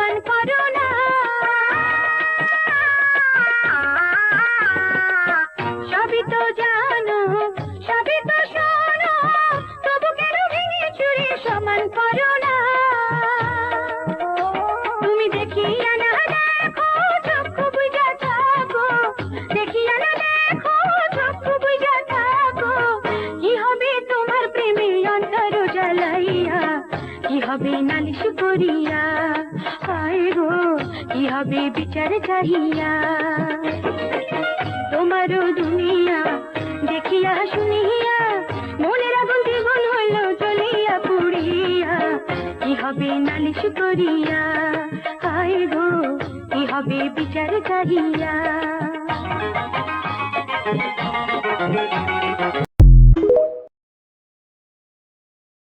অপমান সবই তো জানো, সবই তো শোনো, তবু কেন ভেঙে চুরি সমান তুমি দেখিয়া না হবে তোমার হবে নালিশ করিয়া? কি হবে বিচার চাহিয়া। তোমারও দুনিয়া দেখিয়া শুনিয়া, মনের আগুন জীবন হইল চলিয়া পুড়িয়া। কি হবে নালিশ করিয়া আই গো, কি হবে বিচার চাহিয়া।